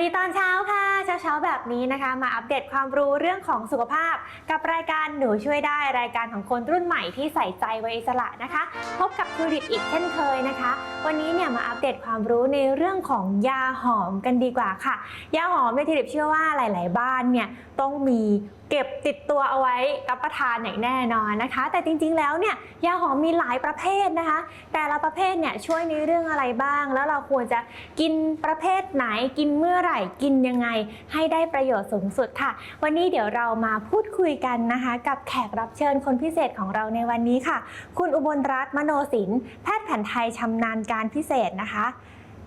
ดีตอนเช้าค่ะเช้าเช้าๆแบบนี้นะคะ มาอัปเดตความรู้เรื่องของสุขภาพ กับรายการหนูช่วยได้รายการของคนรุ่นใหม่ที่ใส่ใจไว้อิสระนะคะ พบกับทูริตอีกเช่นเคยนะคะ วันนี้เนี่ยมาอัปเดตความรู้ในเรื่องของยาหอมกันดีกว่าค่ะ ยาหอมในทูริบเชื่อว่าหลาย ๆ บ้านเนี่ยต้องมี เก็บติดตัวเอาไว้รับประทานอย่างแน่นอนนะคะ แต่จริงๆแล้วเนี่ยยาหอมมีหลายประเภทนะคะ แต่ละประเภทเนี่ยช่วยในเรื่องอะไรบ้าง แล้วเราควรจะกินประเภทไหนกินเมื่อไหร่กินยังไง ให้ได้ประโยชน์สูงสุดค่ะ วันนี้เดี๋ยวเรามาพูดคุยกันนะคะ กับแขกรับเชิญคนพิเศษของเราในวันนี้ค่ะ คุณอุบลรัตน์มโนศิลป์แพทย์แผนไทยชำนาญการพิเศษนะคะ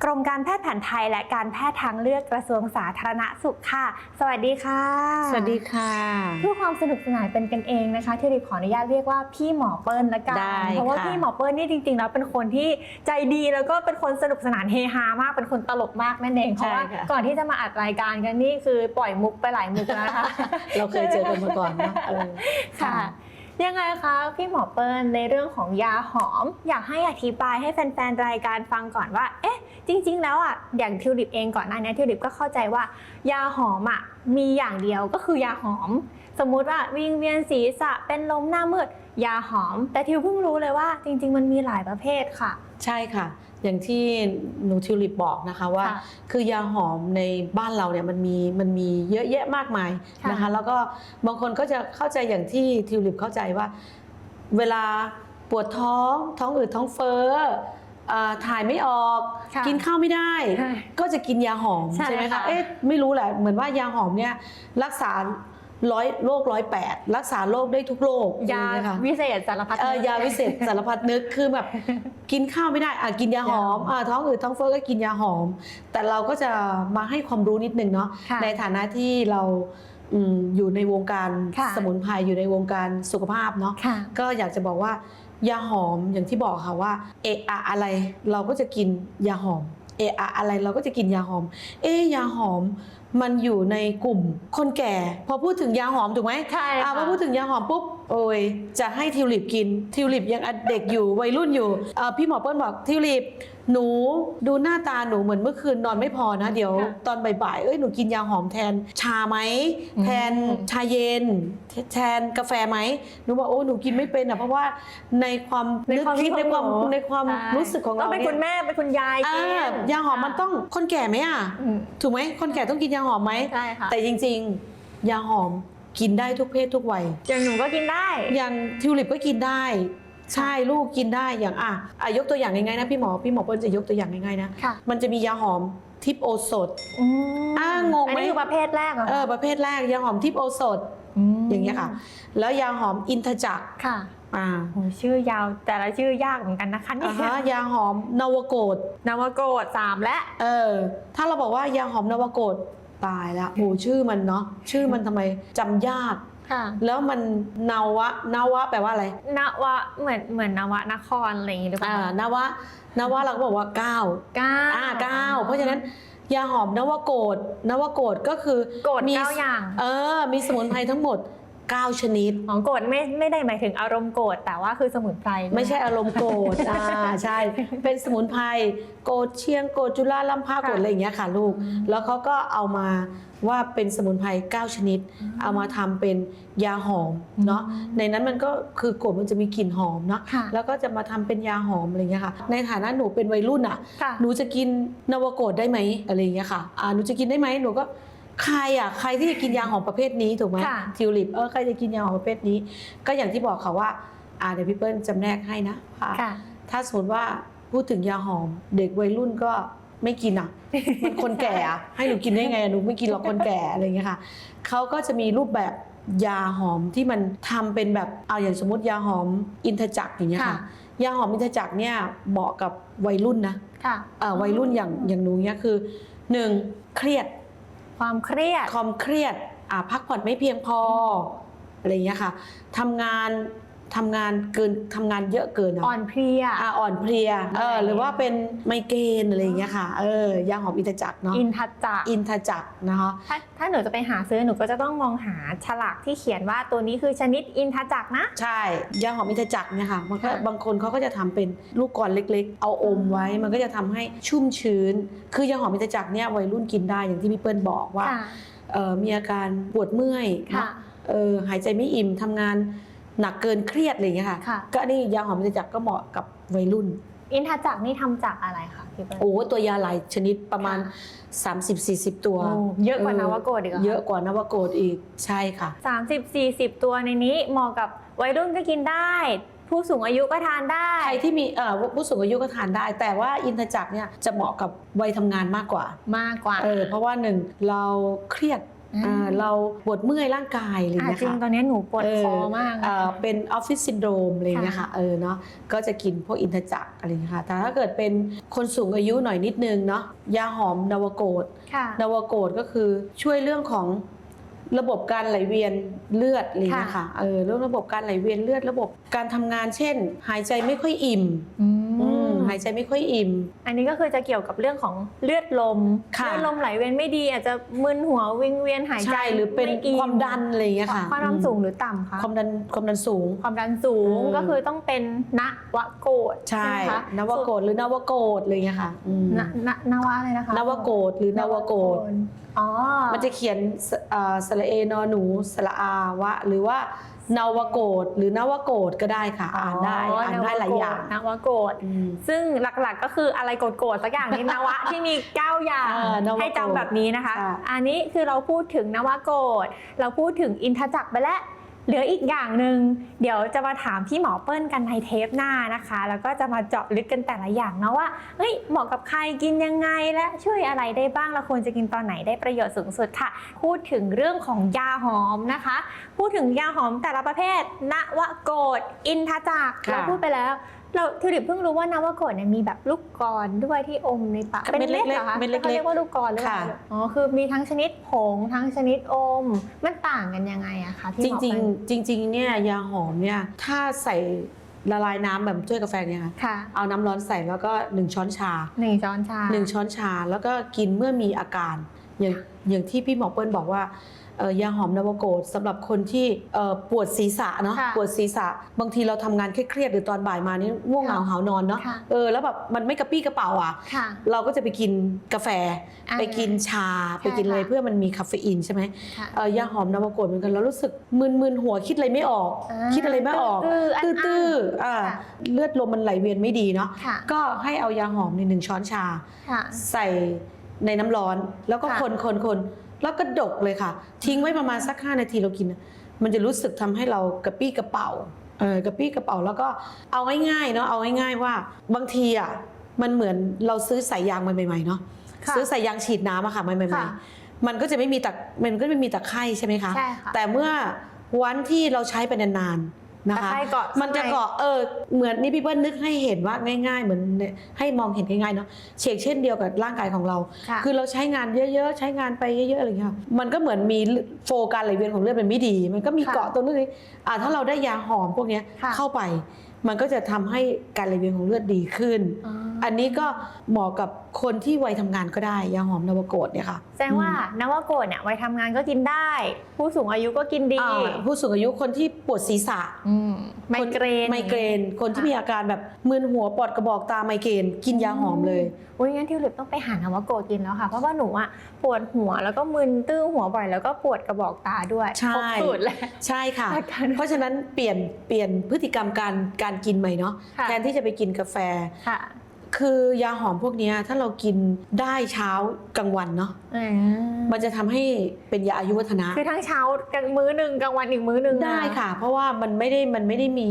กรมการแพทย์แผนไทยและการแพทย์ทางเลือกกระทรวงสาธารณสุขค่ะ สวัสดีค่ะ สวัสดีค่ะเพื่อความสนุกสนานเป็นกันเองนะคะ ที่ริบขออนุญาตเรียกว่าพี่หมอเปิ้ลละกันได้เพราะว่าค่ะพี่หมอเปิ้ลนี่จริงๆ แล้วเป็นคนที่ใจดีแล้วก็เป็นคนสนุกสนานเฮฮามากเป็นคนตลกมากนั่นเองเพราะว่าก่อนที่จะมาอัดรายการกันนี่คือปล่อยมุกไปหลายมุกแล้วนะคะเราเคยเจอกันมาก่อนเนอะเออค่ะ ยังไงคะพี่หมอเปิ้ลในเรื่องของยาหอม อยากให้อธิบายให้แฟนๆรายการฟังก่อนว่า เอ๊ะ จริง ๆ แล้วอะอย่างทิวลิปเองก่อนหน้านี้ทิวลิปก็เข้าใจว่า ยาหอมอะมีอย่างเดียวก็คือยาหอม สมมุติว่าวิงเวียนศีรษะเป็นลมหน้ามืดยาหอม แต่ทิวเพิ่งรู้เลยว่า จริง ๆ มันมีหลายประเภทค่ะ ใช่ค่ะ อย่างที่หนูทิวลิปบอกนะคะว่าค่ะคือยาหอมในบ้านเราเนี่ยมันมีมันมีเยอะแยะมากมายค่ะนะคะแล้วก็บางคนก็จะเข้าใจอย่างที่ทิวลิปเข้าใจว่า เวลาปวดท้องท้องอืดท้องเฟ้ออ่าถ่ายไม่ออกค่ะกินข้าวไม่ได้ใช่ก็จะกินยาหอมใช่ใช่ไหมค่ะคะเอ๊ะไม่รู้แหละเหมือนว่ายาหอมเนี่ยรักษา ร้อยโรคร้อยแปดรักษาโรคได้ทุกโรคยาอะไรองเงี้ค่ะวิเศษสารพัดเออยาวิเศษสารพัดนึกคือแบบกินข้าวไม่ได้อะกินยาหอมยาหอมอะท้องอืดท้องเฟ้อก็กินยาหอม แต่เราก็จะมาให้ความรู้นิดนึงเนาะค่ะในฐานะที่เราอืมอยู่ในวงการค่ะสมุนไพรอยู่ในวงการสุขภาพเนาะค่ะก็อยากจะบอกว่ายาหอมอย่างที่บอกค่ะว่าเอะอะอะไรเราก็จะกินยาหอมเอะอะอะไรเราก็จะกินยาหอม เอะยาหอม มันอยู่ในกลุ่มคนแก่ พอพูดถึงยาหอมถูกไหมใช่อ่าค่ะพอพูดถึงยาหอมปุ๊บโอ้ยจะให้ทิวลิปกิน ทิวลิปยังเด็กอยู่วัยรุ่นอยู่อ่าพี่หมอเปิ้ลบอกทิวลิปหนูดูหน้าตาหนูเหมือนเมื่อคืนนอนไม่พอนะ เดี๋ยวค่ะตอนบ่ายๆเอ้ยหนูกินยาหอมแทนชาไหมอืมแทนชาเย็น แทนกาแฟไหมหนูบอกโอ้หนูกินไม่เป็นอะเพราะว่าในความนึกคิดในความในความใช่รู้สึกของต้เราองเป็นเนี่คุณยแม่เป็นคุณยายอ่กินายาหอมมันต้องคนแก่ไหมอะอืมถูกไหมคนแก่ต้องกินยาหอมไหมใช่ค่ะแต่จริง ๆ ยาหอม กินได้ทุกเพศทุกวัย อย่างหนูก็กินได้ อย่างทิวลิปก็กินได้ ใช่ลูกกินได้อย่างอะอะยกตัวอย่างง่ายๆนะพี่หมอพี่หมอเปิ้ลจะยกตัวอย่างง่ายๆนะค่ะมันจะมียาหอมทิปโอสถอืมอ่างงไหมอันนี้คือประเภทแรกเหรอเออประเภทแรกยาหอมทิปโอสถมอย่างเงี้ยค่ะ แล้วยาหอมอินทจักรค่ะอ่าโหชื่อยาวแต่ละชื่อยากเหมือนกันนะคะเนี่อ่ายฮะยาหอมนวโกดนวโกดสามและเออถ้าเราบอกว่ายาหอมนวโกด ตายละโหชื่อมันเนาะชื่อมันทำไมจำยาก ค่ะแล้วมันนาวะนาวะแปลว่าอะไรนวะเหมือนเหมือนนวะนครอะไรอย่างงี้หรือเปล่าอ่านาวะนาวะเราก็บอกว่าเก้าเก้าอ่าเก้าเพราะฉะนั้นยาหอมนวโกดนวโกดก็คือโกดมีเก้าอย่าง เออมีสมุนไพรทั้งหมด 9 ชนิด ของโกดไม่ไม่ได้หมายถึงอารมณ์โกรธแต่ว่าคือสมุนไพรไม่ใช่อารมณ์โกรธอ่าใช่ เป็นสมุนไพรโกดเชียงโกดจุฬาลัมพาโกดอะไรอย่างเงี้ยค่ะลูก แล้วเขาก็เอามาว่าเป็นสมุนไพร9ชนิด เอามาทำเป็นยาหอมเนาะในนั้นมันก็คือโกดมันจะมีกลิ่นหอมเนาะค่ะแล้วก็จะมาทำเป็นยาหอมอะไรเงี้ยค่ะในฐานะหนูเป็นวัยรุ่นอะค่ะหนูจะกินนวโกดได้ไหมอะไรอย่างเงี้ยค่ะอ่าหนูจะกินได้ไหมหนูก็ ใครอะใครที่จะกินยาหอมประเภทนี้ถูกไหมค่ะทิวลิปเออใครจะกินยาหอมประเภทนี้ ก็อย่างที่บอกค่ะว่าอ่าเดี๋ยวพี่เปิ้ลจำแนกให้นะว่าค่ะ ถ้าสมมติว่าพูดถึงยาหอม เด็กวัยรุ่นก็ไม่กินอะ มันคนแก่อะให้หนูกินได้ไงอะหนูไม่กินหรอกคนแก่อะไรอย่างเงี้ยค่ะเขาก็จะมีรูปแบบยาหอมที่มันทำเป็นแบบเอาอย่างสมมติยาหอมอินทจักรอย่างเงี้ยค่ะค่ะ ยาหอมอินทจักรเนี่ยเหมาะกับวัยรุ่นนะ ค่ะ เอ่อวัยรุ่นอย่างอย่างหนูเนี่ยคือหนึ่งเครียด ความเครียด ความเครียดอ่าพักผ่อนไม่เพียงพออะไรอย่างเงี้ยค่ะทำงาน ทำงานเกินทำงานเยอะเกินอะอ่อนเพลีย อ่าอ่อนเพลียเอออะไรหรือว่าเป็นไมเกรนอะไรอย่างเงี้ยค่ะเออยาหอมอินทจักรเนาะอินทัจจะอินทจักรนะคะ ถ้าถ้าหนูจะไปหาซื้อหนูก็จะต้องมองหาฉลากที่เขียนว่าตัวนี้คือชนิดอินทัจจักรนะ ใช่ยาหอมอินทจักรเนี่ยค่ะมันก็ค่ะบางคนเขาก็จะทำเป็นลูกกลอนเล็ก ๆ เอาอมไว้ มันก็จะทำให้ชุ่มชื้น คือยาหอมอินทจักรเนี่ยวัยรุ่นกินได้อย่างที่พี่เปิ้ลบอกว่าค่ะ เอ่อมีอาการปวดเมื่อยค่ะเนาะเออหายใจไม่อิ่มทำงาน หนักเกินเครียดอะไรอย่างเงี้ยค่ะ ค่ะ ก็อันนี่ยาหอมอินทจักรก็เหมาะกับวัยรุ่น อินทัจจักรนี่ทำจากอะไรคะพี่เปิ้ล โอ้ตัวยาหลายชนิดประมาณ ค่ะ30-40 ตัว โอ้เยอะกว่านวโกดอีกหรเยอะกว่านวโกดอีกใช่ค่ะ สามสิบสี่สิบตัวในนี้เหมาะกับวัยรุ่นก็กินได้ ผู้สูงอายุก็ทานได้ ใครที่มีเอ่อผู้สูงอายุก็ทานได้ แต่ว่าอินทจักรเนี่ยจะเหมาะกับวัยทำงานมากกว่า มากกว่า เออเพราะว่าหนึ่งเราเครียดอืมอ่า เราปวดเมื่อยร่างกายอะไรอย่างอะเงี้ยจริงค่ะตอนนี้หนูปวดเออคอมากเอ่อเป็นออฟฟิศซินโดรมอะไรอย่างเงี้ยค่ะค่ะเออเนาะก็จะกินพวกอินทจักรอะไรอย่างเงี้ยค่ะแต่ถ้าเกิดเป็นคนสูงอายุหน่อยนิดนึงเนาะยาหอมนวโกดค่ะนวโกดก็คือช่วยเรื่องของระบบการไหลเวียนเลือดอะไรอย่างเงี้ยค่ะค่ะเออเรื่องระบบการไหลเวียนเลือด ระบบการทำงานเช่น หายใจไม่ค่อยอิ่มอือืมมหายใจไม่ค่อยอิ่ม อันนี้ก็คือจะเกี่ยวกับเรื่องของเลือดลมค่ะเลือดลมไหลเวียนไม่ดี อาจจะมึนหัววิงเวียนหายใจใช่หรือเป็นไอิ่ความดันอะไรอย่างเงี้ยค่ะความดันสูงอืหรือต่ำคะมความดันความดันสูง ความดันสูงเออก็คือต้องเป็นนวโกดใช่ไหมคะนวโกดหรือนวโกดอะไรอย่างเงี้ยค่ะอืมนนนวะอะไรนะคะนวโกดหรือนวโกดอ๋อมันจะเขียนสอ่าสระเอนอหนูสระอาวะ หรือว่า นวโกดหรือนวโกดก็ได้ค่ะ อ่านได้อ่านได้หลายอย่างนวโกดอืมซึ่งหลักๆก็คืออะไรโกรธๆสักอย่างนี้นวะที่มี 9 อย่างเออนวโกฏให้จำแบบนี้นะคะค่ะอันนี้คือเราพูดถึงนวโกดเราพูดถึงอินทจักรไปแล้ว เหลืออีกอย่างหนึ่งเดี๋ยวจะมาถามพี่หมอเปิ้ลกันในเทปหน้านะคะ แล้วก็จะมาเจาะลึกกันแต่ละอย่างเนาะว่าเฮ้ยเหมาะกับใครกินยังไงและช่วยอะไรได้บ้างเราควรจะกินตอนไหนได้ประโยชน์สูงสุดค่ะ พูดถึงเรื่องของยาหอมนะคะ พูดถึงยาหอมแต่ละประเภทนวโกดอินทจักรค่ะเราพูดไปแล้ว เราทิวลิปเพิ่งรู้ว่านวโกดเนี่ยมีแบบลูกกรด้วยที่อมในปากเม็ดเล็กๆหรอคะเม็ดเล็กๆเขาเรียกว่าลูกกรหรือเปล่าค่ะอ๋อคือมีทั้งชนิดผงทั้งชนิดอม มันต่างกันยังไงอะคะพี่จหมอริงเปิ้ลๆจริงๆเนี่ยยาหอมเนี่ยถ้าใส่ละลายน้ำแบบถ้วยกาแฟเนี่ยค่ะค่ะเอาน้ำร้อนใส่แล้วก็หนึ่งช้อนชาหนึ่งช้อนชาหนึ่งช้อนชา แล้วก็กินเมื่อมีอาการอย่างอย่างที่พี่หมอเปิ้ลบอกว่าเอ่อ ยาหอมนวโกดสำหรับคนที่เอ่อปวดศีรษะเนาะค่ะปวดศีรษะ บางทีเราทำงานเครียดๆหรือตอนบ่ายมานี่ง่วงเหงาค่ะหานอนเนาะค่ะเออแล้วแบบมันไม่กระปี้กระเป๋าอะค่ะเราก็จะไปกินกาแฟอ่าไปกินชาไปกินอะไรค่ะเพื่อมันมีคาเฟอีนใช่ไหมค่ะเอ่อยาหอมนวโกดเหมือนกันเรารู้สึกมึนๆหัวคิดอะไรไม่ออกอ่าคิดอะไรไม่ออกตื้อๆตื้อๆอ่าค่ะเลือดลมมันไหลเวียนไม่ดีเนาะค่ะก็ให้เอายาหอมในหนึ่งช้อนชาค่ะใส่ในน้ำร้อนแล้วก็ค่ะคนคนคน แล้วก็ดกเลยค่ะ ทิ้งไว้ประมาณสัก5นาทีเรากิน มันจะรู้สึกทำให้เรากระปี้กระเป๋าเออกระปี้กระเป๋าแล้วก็เอาง่ายๆเนาะเอาง่ายๆว่าบางทีอะมันเหมือนเราซื้อสายยางมาใหม่ๆเนาะค่ะซื้อสายยางฉีดน้ำอะค่ะใหม่ค่ะๆมันก็จะไม่มีตะมันก็ไม่มีตะไคร่ใช่ไหมคะใช่ค่ะแต่เมื่อวันที่เราใช้ไปนานๆ นะคะตะไคร่เกาะมันจะเกาะเออเหมือนนี่พี่เปิ้ลนึกให้เห็นว่าง่าย ๆ เหมือนเนี่ยให้มองเห็นง่ายๆเนาะเชกเช่นเดียวกับร่างกายของเราค่ะคือเราใช้งานเยอะๆ ใช้งานไปเยอะๆอะไรอย่างเงี้ยค่ะมันก็เหมือนมีโฟการไหลเวียนของเลือดมันไม่ดี มันก็มีค่ะเกาะตัวนู้นนี่อ่าถ้าเราได้ยาหอมพวกเนี้ยค่ะเข้าไป มันก็จะทำให้การไหลเวียนของเลือดดีขึ้นอ๋ออันนี้ก็เหมาะกับคนที่วัยทำงานก็ได้ยาหอมนวโกดเนี่ยค่ะแสดงว่านวโกดเนี่ยไว้ทำงานก็กินได้ ผู้สูงอายุก็กินดีอ่าผู้สูงอายุคนที่ปวดศีรษะอืมไมเกรนไมเกรน คนที่มีอาการแบบมึนหัวปอดกระบอกตาไมเกรนกินยาหอมเลยอุ้ยงั้นทิวลิปต้องไปหานวโกดกินแล้วค่ะ เพราะว่าหนูอะปวดหัวแล้วก็มึนตื้อหัวบ่อย แล้วก็ปวดกระบอกตาด้วยใช่ครบสูตรเลยใช่ค่ะอาการเพราะฉะนั้นเปลี่ยนเปลี่ยนพฤติกรรมการการกินใหม่เนาะค่ะแทนที่จะไปกินกาแฟ ค่ะคือยาหอมพวกเนี้ยถ้าเรากินได้เช้ากลางวันเนาะอืมมันจะทำให้เป็นยาอายุวัฒนะ คือทั้งเช้ากลางมื้อหนึ่งกลางวันอีกมื้อหนึ่งได้ค่ะ เพราะว่ามันไม่ได้มันไม่ได้มี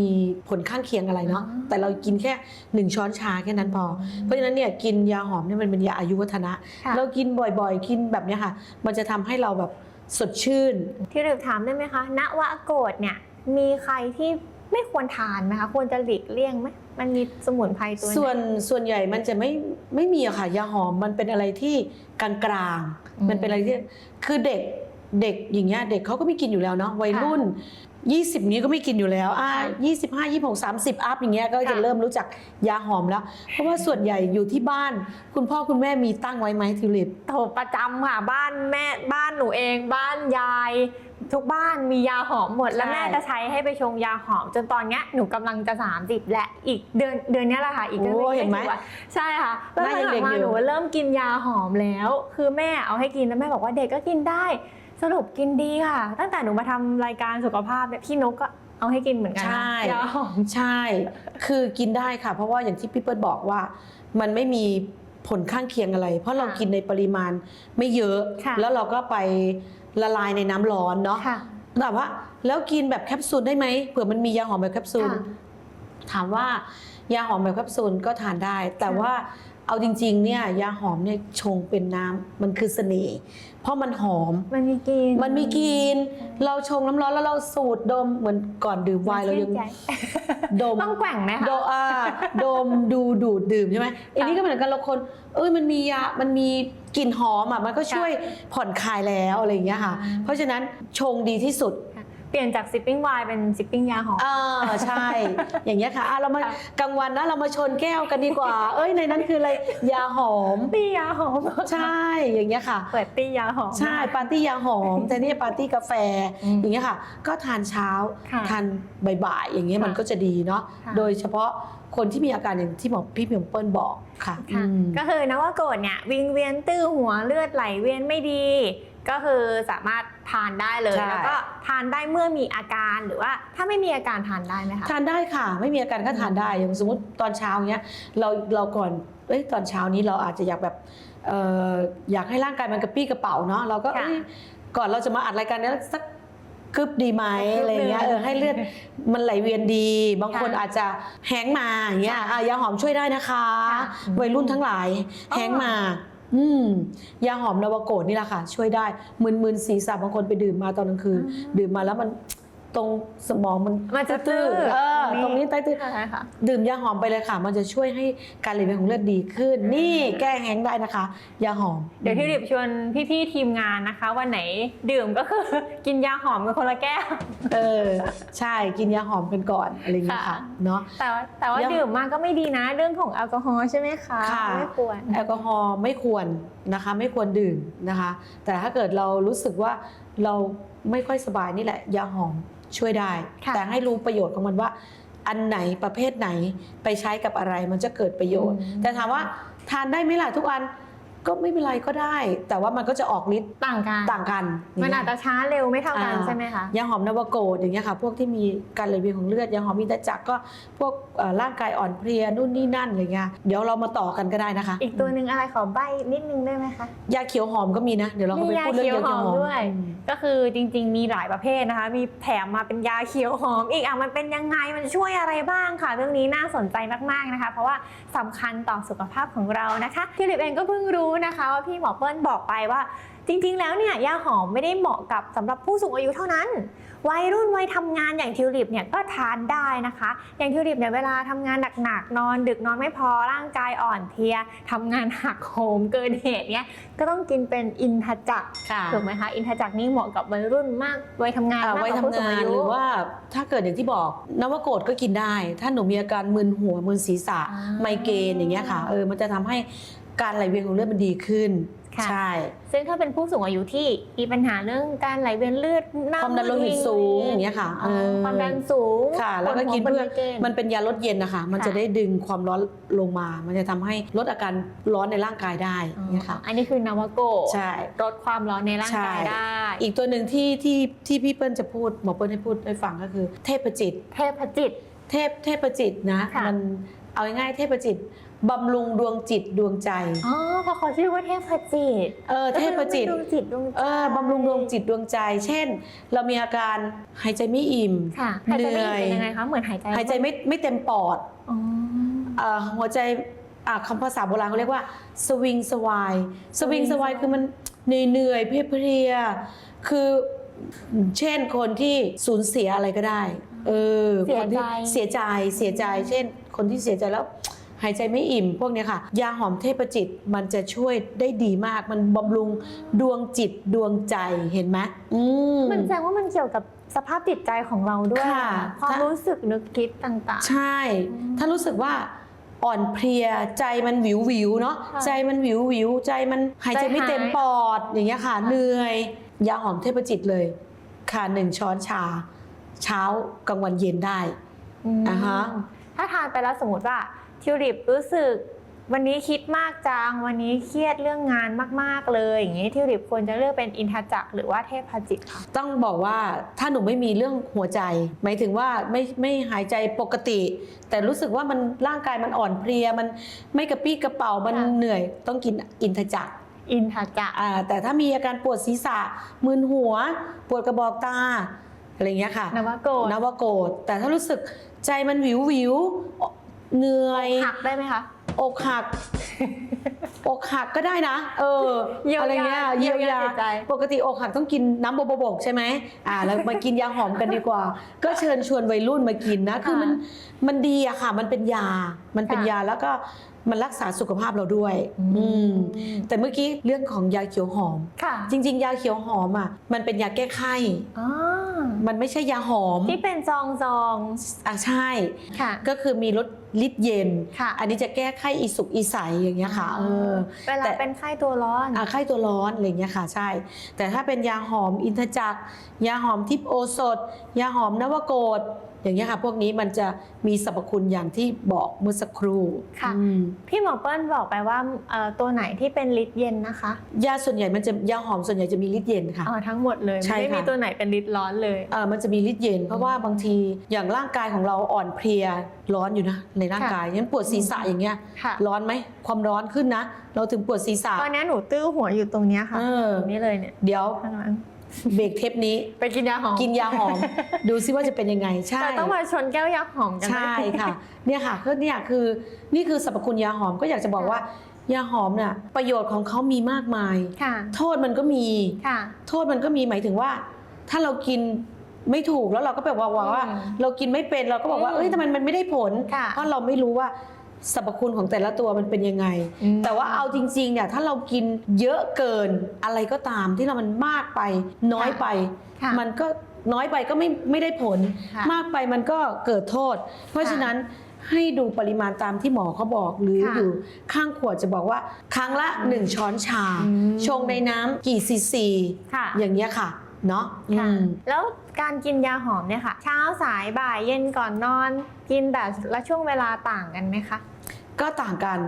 ผลข้างเคียงอะไรเนาะอ๋อแต่เรากินแค่หนึ่งช้อนชาแค่นั้นพอ เพราะฉะนั้นเนี่ยกินยาหอมเนี่ยมันเป็นยาอายุวัฒนะค่ะเรากินบ่อยๆ กินแบบเนี้ยค่ะ มันจะทำให้เราแบบสดชื่น ที่เราถามได้ไหมคะนวโกดเนี่ยมีใครที่ไม่ควรทานไหมคะควรจะหลีกเลี่ยงไหม มันมีสมุนไพรตัวไหส่วนส่วนใหญ่มันจะไม่ไม่มีอะค่ะยาหอมมันเป็นอะไรที่กลางกลางๆอืมมันเป็นอะไรที่คือเด็กเด็กอย่างเงี้ยเด็กเขาก็ไม่กินอยู่แล้วเนาะวัยรุ่น 20นี้ก็ไม่กินอยู่แล้วอ่า25 26 30อัพอย่างเงี้ยก็จะค่ะเริ่มรู้จักยาหอมแล้ว เพราะว่าส่วนใหญ่อยู่ที่บ้าน คุณพ่อคุณแม่มีตั้งไว้ไหมทิวลิปโถประจำค่ะบ้านแม่บ้านหนูเองบ้านยาย ทุกบ้านมียาหอมหมด แล้วใช่แม่จะใช้ให้ไปชงยาหอม จนตอนเนี้ยหนูกำลังจะ30และอีกเดือนเดือนเนี้ยแหละค่ะ อีกเดือนโอ้เห็นไหมกี่วันใช่ค่ะแล้วน่าจะหลังๆมาเด็กอยู่หนูเริ่มกินยาหอมแล้ว คือแม่เอาให้กินแล้วแม่บอกว่าเด็กก็กินได้ สรุปกินดีค่ะ ตั้งแต่หนูมาทำรายการสุขภาพเนี่ยพี่นกก็เอาให้กินเหมือนกันนะใช่ ยาหอมใช่ คือกินได้ค่ะ เพราะว่าอย่างที่พี่เปิ้ลบอกว่า มันไม่มีผลข้างเคียงอะไร เพราะเราค่ะกินในปริมาณไม่เยอะ ค่ะแล้วเราก็ไปละลายในน้ำร้อนเนาะค่ะ แต่ว่าแล้วกินแบบแคปซูลได้ไหมเผื่อมันมียาหอมแบบแคปซูล ค่ะถามว่ายาหอมแบบแคปซูลก็ทานได้ แต่ค่ะ ว่า เอาจริงๆเนี่ยยาหอมเนี่ยชงเป็นน้ำมันคือเสน่ห์เพราะมันหอม มันมีกิน มันมีกลินเราชงน้ำร้อนแล้วเราสูดดมเหมือนก่อนดื่มไวน์เรายังชื่นใจ ดม ต้องแกว่งไหมคะ โดอ่าดมดูดูดดื่มใช่ไหมอันนี้ก็เหมือนกันเราคน เอ้ยมันมียา มันมีกลิ่นหอมอะมันก็ช่วยผ่อนคลายแล้วอะไรอย่างเงี้ยค่ะ อ่า เพราะฉะนั้นชงดีที่สุด เปลี่ยนจากซิปปิ้งไวน์เป็นซิปปิ้งยาหอมอ่าใช่ อย่างเงี้ยค่ะอะเรามาค่ะ กลางวันนะเรามาชนแก้วกันดีกว่า เอ้ยในนั้นคืออะไรยาหอม ตี้ยาหอมใช่อย่างเงี้ยค่ะ เปิดตี้ยาหอม ใช่ปาร์ตี้ยาหอมแต่นี่ปาร์ตี้กาแฟอืมอย่างเงี้ยค่ะ ก็ทานเช้าค่ะทานบ่ายๆอย่างเงี้ยค่ะมันก็จะดีเนาะค่ะโดยเฉพาะคนที่มีอาการอย่างที่หมอพี่เพียงเปิ้ลบอกค่ะค่ะ อืม ก็คือนวโกรธเนี่ยวิงเวียนตื้อหัวเลือดไหลเวียนไม่ดี ก็คือสามารถทานได้เลย ใช่ แล้วก็ทานได้เมื่อมีอาการหรือว่าถ้าไม่มีอาการทานได้ไหมคะ ทานได้ค่ะ ไม่มีอาการก็ทานได้อย่างสมมติตอนเช้าเนี้ยเราเราก่อนเอ้ยตอนเช้านี้เราอาจจะอยากแบบเอ่ออยากให้ร่างกายมันกระปี้กระเป๋าเนาะเราก็ค่ะเอ้ยก่อนเราจะมาอัดรายการเนี้ยสักกึบดีไหมกึบอะไรเงี้ยหนึ่งเออให้เลือดมันไหลเวียนดี บางคนค่ะอาจจะแห้งก์มาอย่างเงี้ยอะยาหอมช่วยได้นะคะ ค่ะวัยรุ่นทั้งหลายอ๋อ แห้งก์มา อืมยาหอมนวโกดนี่แหละค่ะ ช่วยได้มึนๆศีรษะบางคนไปดื่มมาตอนกลางคืนดื่มมาแล้วมัน ตรงสมองมันมันจะตื้อเออตรงนี้ใต้ตื้อใช่ค่ะดื่มยาหอมไปเลยค่ะ มันจะช่วยให้การไหลเวียนของเลือดดีขึ้น นี่แก้แห้งก์ได้นะคะ ยาหอม เดี๋ยวที่ริบชวนพี่ๆทีมงานนะคะ วันไหนดื่มก็คือกินยาหอมกันคนละแก้วเออใช่กินยาหอมกันก่อนอะไรอย่างเงี้ยค่ะค่ะเนาะแต่ว่าแต่ว่ายังดื่มมากก็ไม่ดีนะ เรื่องของแอลกอฮอล์ใช่ไหมคะค่ะไม่ควรแอลกอฮอล์ไม่ควรนะคะ ไม่ควรดื่มนะคะ แต่ถ้าเกิดเรารู้สึกว่าเราไม่ค่อยสบายนี่แหละยาหอมช่วยได้ค่ะแต่ให้รู้ประโยชน์ของมันว่า อันไหนประเภทไหนไปใช้กับอะไรมันจะเกิดประโยชน์ แต่ถามว่าทานได้ไหมล่ะทุกอัน ก็ไม่เป็นไรก็ได้ แต่ว่ามันก็จะออกฤทธิ์ต่างกันต่างกันมันย่งอาจเงี้ยจะช้าเร็วไม่เท่ากันอ่าใช่ไหมคะยาหอมนวโกดอย่างเงี้ยค่ะ พวกที่มีการไหลเวียนของเลือดยาหอมมีตาจักรก็พวกเอ่อร่างกายอ่อนเพลียนู่นนี่นั่นอะไรเงี้ยเดี๋ยวเรามาต่อกันก็ได้นะคะ อีกตัวหนึ่งอะไรขอใบนิดนึงได้ไหมคะยาเขียวหอมก็มีนะเดี๋ยวเราก็ไปพูดเรื่องยาเขียวหอมด้วย ก็คือจริง ๆ มีหลายประเภทนะคะ มีแถมมาเป็นยาเขียวหอม อีกอะมันเป็นยังไงมันช่วยอะไรบ้างค่ะ เรื่องนี้น่าสนใจมากๆนะคะ เพราะว่าสำคัญต่อสุขภาพของเรานะคะที่ลิบเองก็เพิ่งรู้นะคะว่าพี่หมอเปิ้ลบอกไปว่า จริงๆ แล้วเนี่ยยาหอมไม่ได้เหมาะกับสำหรับผู้สูงอายุเท่านั้น วัยรุ่นวัยทำงานอย่างทิวลิปเนี่ยก็ทานได้นะคะ อย่างทิวลิปเนี่ยเวลาทำงานหนักๆนอน ดึกนอนไม่พอร่างกายอ่อนเพลียทำงานหักโหมเกินเหตุเนี่ยก็ต้องกินเป็นอินทจักรค่ะถูกไหมคะอินทจักรนี่เหมาะกับวัยรุ่นมากวัยทำงานอ่ามากไว้กว่าผู้สูทำงงาอานยุหรือว่าถ้าเกิดอย่างที่บอกนวโกดก็กินได้ ถ้าหนูมีอาการมึนหัวมึนศีรษะอ่าไมเกรนอย่างเงี้ยค่ะเออมันจะทำให้ การไหลเวียนของเลือดมันดีขึ้น ค่ะ ใช่ ซึ่งถ้าเป็นผู้สูงอายุที่มีปัญหาเรื่องการไหลเวียนเลือดหความดันโลหิตสูงอย่างเงี้ยค่ะอ๋อเออ ความดันสูงค่ะ แล้วก็กินปเพื่อวดหัวป็ไมกรมันเป็นยาลดเย็นนะคะ มันค่ะ จะได้ดึงความร้อนลงมา มันจะทำให้ลดอาการร้อนในร่างกายได้อ๋อเนี่ยค่ะ อันนี้คือนาวาโกใช่ ลดความร้อนในร่างกายใช่ ได้ อีกตัวหนึ่งที่ที่ที่พี่เปิ้ลจะพูดหมอเปิ้ลให้พูดให้ฟังก็คือเทพจิต เทพจิต เทพเทพจิตนะ ค่ะ มันเอาง่ายๆเทพจิต บำรุงดวงจิตดวงใจ อ๋อเพราะเขาชื่อว่าเทพจิตเออเทพจิต ดวงจิตดวงใจ เออบำรุงดวงจิตดวงใจ เช่น เรามีอาการหายใจไม่อิ่มค่ะหายใจไม่เหนื่อยอิ่มเป็นยังไงคะเหมือนหายใจหายใจไม่ไม่เต็มปอดอ๋อเอ่อหัวใจอะคำภาษาโบราณเขาเรียกว่าสวิงสวายสวิงสวายคือมันเหนื่อยๆเพลียๆคือเช่นคนที่สูญเสียอะไรก็ได้ เออเสียคนที่ใจเสียใจเสียใจ เช่น คนที่เสียใจแล้ว หายใจไม่อิ่มพวกเนี้ยค่ะ ยาหอมเทพจิตมันจะช่วยได้ดีมาก มันบำรุงดวงจิตดวงใจเห็นไหมอืมมันแสดงว่ามันเกี่ยวกับสภาพจิตใจของเราด้วยค่ะความถ้ารู้สึกนึกคิดต่างใช่อืมถ้ารู้สึกว่าอ่อนเพลียใจมันวิววิวๆเนาะค่ะใจมันวิววิวๆใจมันหายใจไม่ใจหายเต็มปอดอย่างเงี้ยค่ะค่ะเหนื่อยยาหอมเทพจิตเลย ค่ะหนึ่งช้อนชา เช้ากลางวันเย็นได้ๆอืมอ่าฮะถ้าทานไปแล้วสมมติว่า ทิวลิปรู้สึกวันนี้คิดมากจัง วันนี้เครียดเรื่องงานมาก ๆ เลย อย่างนี้ทิวลิปควรจะเลือกเป็นอินทจักรหรือว่าเทพจิตค่ะ ต้องบอกว่าถ้าหนูไม่มีเรื่องหัวใจ หมายถึงว่าไม่ไม่หายใจปกติ แต่รู้สึกว่ามันร่างกายมันอ่อนเพลียมันไม่กระปี้กระเป๋ามันค่ะ เหนื่อย ต้องกินอินทจักรอินทจักรอ่าแต่ถ้ามีอาการปวดศีรษะมึนหัว ปวดกระบอกตาอะไรอย่างเงี้ยค่ะ นวโกรธนวโกรธแต่ถ้ารู้สึกใจมันวิววิว เหนื่อยหักได้ไหมคะ อกหัก อกหักก็ได้นะ เออเยียวยาอะไรเงี้ยเยีเยียยววยายาจิตใจปกติอกหักต้องกินน้ำโบโบบกใช่ไหมอ่าแล้วมากินยาหอมกันดีกว่า ก็เชิญชวนวัยรุ่นมากินนะ คือมันมันดีอะค่ะ มันเป็นยา มันเป็นค่ะยาแล้วก็ มันรักษาสุขภาพเราด้วย อืมแต่เมื่อกี้เรื่องของยาเขียวหอม ค่ะจริง ๆ ยาเขียวหอมอะ มันเป็นยาแก้ไข้ อ๋อมันไม่ใช่ยาหอม ที่เป็นซองซองอะใช่ๆค่ะ ก็คือมีรสลิดเย็น ค่ะอันนี้จะแก้ไข้อีสุกอีใสอย่างเงี้ยค่ะ เออ เวลาแต่ เป็นไข้ตัวร้อน อะไข้ตัวร้อนอะไรอย่างเงี้ยค่ะใช่ แต่ถ้าเป็นยาหอมอินทจักรยาหอมทิพย์โอสถ ยาหอมนวโกฏ อย่างเงี้ยค่ะพวกนี้มันจะมีสรรพคุณอย่างที่บอกเมื่อสักครู่ค่ะอืมพี่หมอเปิ้ลบอกไปว่าเอ่อตัวไหนที่เป็นลิตรเย็นนะคะ ยาส่วนใหญ่มันจะยาหอมส่วนใหญ่จะมีฤทธิ์เย็นค่ะอ๋อทั้งหมดเลยใช่ไม่มีค่ะตัวไหนเป็นลิตรร้อนเลยเออมันจะมีฤทธิ์เย็น เพราะว่าบางทีอย่างร่างกายของเราอ่อนเพลียร้อนอยู่นะในร่างกายงั้นปวดศีรษะอย่างเงี้ยค่ะร้อนไหมความร้อนขึ้นนะ เราถึงปวดศีรษะตอนนี้หนูตื้อหัวอยู่ตรงเนี้ยค่ะเออตรงนี้เลยเนี่ยเดี๋ยวข้างหลัง เบรกเทปนี้ ไปกินยาหอมกินยาหอม ดูซิว่าจะเป็นยังไง ใช่ แต่ต้องมาชนแก้วยาหอมกันนะใช่ค่ะ เนี่ยค่ะก็เนี่ยคือนี่คือสรรพคุณยาหอมก็อยากจะบอกว่ายาหอมน่ะประโยชน์ของเขามีมากมายค่ะโทษมันก็มีค่ะโทษมันก็มีหมายถึงว่า ถ้าเรากินไม่ถูกแล้วเราก็แบบว่าว่าว่าอืมเรากินไม่เป็นเราก็บอกว่าอืมเอ้ยทำไมมันไม่ได้ผลค่ะเพราะเราไม่รู้ว่า สรรพคุณของแต่ละตัวมันเป็นยังไงอืมแต่ว่าเอาจริงๆเนี่ยถ้าเรากินเยอะเกินอะไรก็ตามที่เรามันมากไปน้อยไปค่ะมันก็น้อยไปก็ไม่ไม่ได้ผลค่ะมากไปมันก็เกิดโทษ เพราะฉะนั้นให้ดูปริมาณตามที่หมอเขาบอกหรือค่ะอยู่ข้างขวดจะบอกว่า ครั้งละ 1 ช้อนชาอืมชงในน้ำกี่ซีซีค่ะอย่างเงี้ยค่ะเนาะค่ะอืมแล้วการกินยาหอมเนี่ยค่ะ เช้าสายบ่ายเย็นก่อนนอน กินแต่ละช่วงเวลาต่างกันไหมคะ ก็ต่างกัน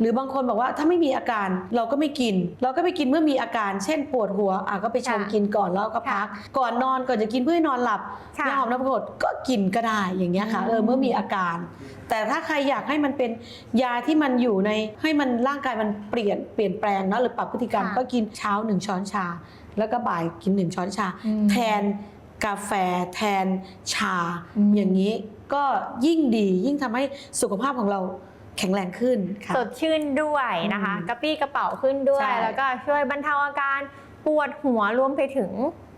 หรือบางคนบอกว่าถ้าไม่มีอาการเราก็ไม่กิน เราก็ไปกินเมื่อมีอาการ เช่นปวดหัวอะก็ไปชงค่ะกินก่อนแล้วก็พัก ก่อนนอนก่อนจะกินเพื่อให้นอนหลับค่ะยาหอมน้ำกรดก็กินก็ได้อย่างเงี้ยค่ะอืมเออเมื่อมีอาการ แต่ถ้าใครอยากให้มันเป็นยาที่มันอยู่ในให้มันร่างกายมันเปลี่ยนเปลี่ยนแปลงเนอะหรือปรับพฤติกรรมค่ะก็กินเช้าหนึ่งช้อนชา แล้วก็บ่ายกินหนึ่งช้อนชาอืมแทนกาแฟแทนชาอืมอย่างนี้ก็ยิ่งดียิ่งทำให้สุขภาพของเรา แข็งแรงขึ้นค่ะ สดชื่นด้วยนะคะ อืมกระปี้กระเป๋าขึ้นด้วย ใช่ แล้วก็ช่วยบรรเทาอาการปวดหัวรวมไปถึง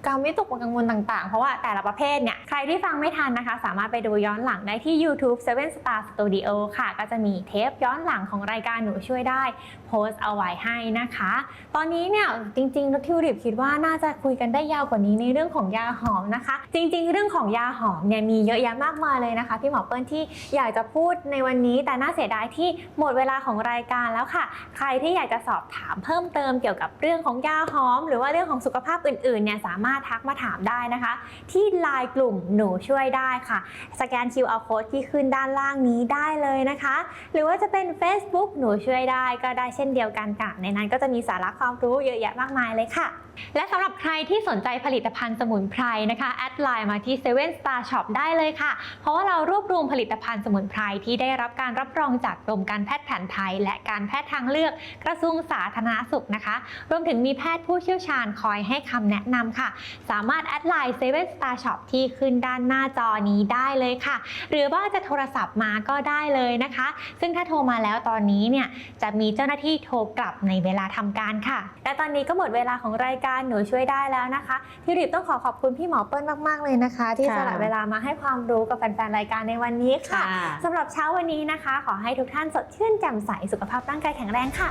การวิตกกังวลต่างๆ เพราะว่าแต่ละประเภทเนี่ย ใครที่ฟังไม่ทันนะคะ สามารถไปดูย้อนหลังได้ที่ YouTube 7 Star Studio ค่ะ ก็จะมีเทปย้อนหลังของรายการหนูช่วยได้ โพสต์เอาไว้ให้นะคะ ตอนนี้เนี่ยจริงๆรทิวริบคิดว่าน่าจะคุยกันได้ยาวกว่านี้ในเรื่องของยาหอมนะคะ จริง ๆ เรื่องของยาหอมเนี่ยมีเยอะแยะมากมายเลยนะคะพี่หมอเปิ้ลที่อยากจะพูดในวันนี้ แต่น่าเสียดายที่หมดเวลาของรายการแล้วค่ะ ใครที่อยากจะสอบถามเพิ่มเติมเกี่ยวกับเรื่องของยาหอม หรือว่าเรื่องของสุขภาพอื่นๆเนี่ยสามารถทักมาถามได้นะคะ ที่ไลน์กลุ่มหนูช่วยได้ค่ะ สแกน QR code ที่ขึ้นด้านล่างนี้ได้เลยนะคะ หรือว่าจะเป็น Facebook หนูช่วยได้ก็ได้เช่นเดียวกันค่ะ ในนั้นก็จะมีสาระความรู้เยอะแยะมากมายเลยค่ะและสำหรับใครที่สนใจผลิตภัณฑ์สมุนไพรนะคะแอดไลน์มาที่7 Star Shop ได้เลยค่ะ เพราะว่าเรารวบรวมผลิตภัณฑ์สมุนไพรที่ได้รับการรับรองจากกรมการแพทย์แผนไทย และการแพทย์ทางเลือกกระทรวงสาธารณสุขนะคะ รวมถึงมีแพทย์ผู้เชี่ยวชาญคอยให้คำแนะนำค่ะ สามารถแอดไลน์7 Star Shop ที่ขึ้นด้านหน้าจอนี้ได้เลยค่ะ หรือว่าจะโทรศัพท์มาก็ได้เลยนะคะ ซึ่งถ้าโทรมาแล้วตอนนี้เนี่ยจะมีเจ้าหน้าที่โทรกลับในเวลาทำการค่ะและตอนนี้ก็หมดเวลาของรายการหนูช่วยได้แล้วนะคะพี่ริบต้องขอขอบคุณพี่หมอเปิ้ลมาก ๆ เลยนะคะ ที่ค่ะสละเวลามาให้ความรู้กับแฟนๆรายการในวันนี้ค่ะค่ะสำหรับเช้าวันนี้นะคะ ขอให้ทุกท่านสดชื่นแจ่มใสสุขภาพร่างกายแข็งแรงค่ะ